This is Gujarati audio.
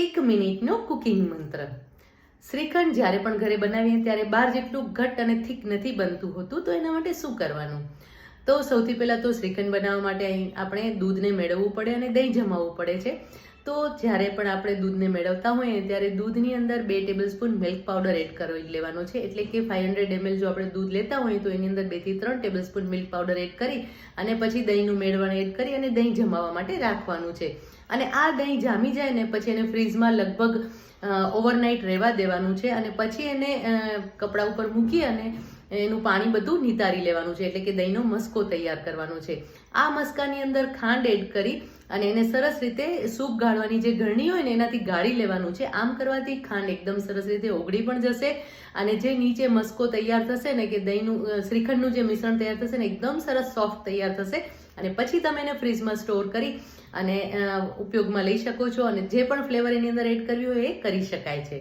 એક મિનિટનો કુકિંગ મંત્ર. શ્રીખંડ જ્યારે પણ ઘરે બનાવીએ ત્યારે બહાર જેટલું ઘટ અને થીક નથી બનતું હોતું, તો એના માટે શું કરવાનું? તો સૌથી પહેલાં તો શ્રીખંડ બનાવવા માટે અહીં આપણે દૂધને મેળવવું પડે અને દહીં જમાવવું પડે છે. તો જ્યારે પણ આપણે દૂધને મેળવતા હોઈએ ત્યારે દૂધની અંદર બે tablespoon milk powder add કરી લેવાનો છે. એટલે કે ફાઇવ હંડ્રેડ એમએલ જો આપણે દૂધ લેતા હોઈએ તો એની અંદર બેથી ત્રણ tablespoon milk powder add કરી અને પછી દહીંનું મેળવણ એડ કરી અને દહીં જમાવવા માટે રાખવાનું છે. અને આ દહીં જામી જાય ને પછી એને ફ્રીજમાં લગભગ ઓવરનાઇટ રહેવા દેવાનું છે અને પછી એને કપડા ઉપર મૂકી અને એનું પાણી બધું નિતારી લેવાનું છે એટલે કે દહીંનો મસ્કો તૈયાર કરવાનો છે. આ મસ્કાની અંદર ખાંડ એડ કરી અને એને સરસ રીતે સૂપ ગાળવાની જે ગળણી હોય ને એનાથી ગાળી લેવાનું છે. આમ કરવાથી ખાંડ એકદમ સરસ રીતે ઓગળી પણ જશે અને જે નીચે મસ્કો તૈયાર થશે ને કે દહીંનું શ્રીખંડનું જે મિશ્રણ તૈયાર થશે ને એકદમ સરસ સોફ્ટ તૈયાર થશે અને પછી તમે એને ફ્રીજમાં સ્ટોર કરી અને ઉપયોગમાં લઈ શકો છો અને જે પણ ફ્લેવર એની અંદર એડ કરવી હોય એ કરી શકાય છે.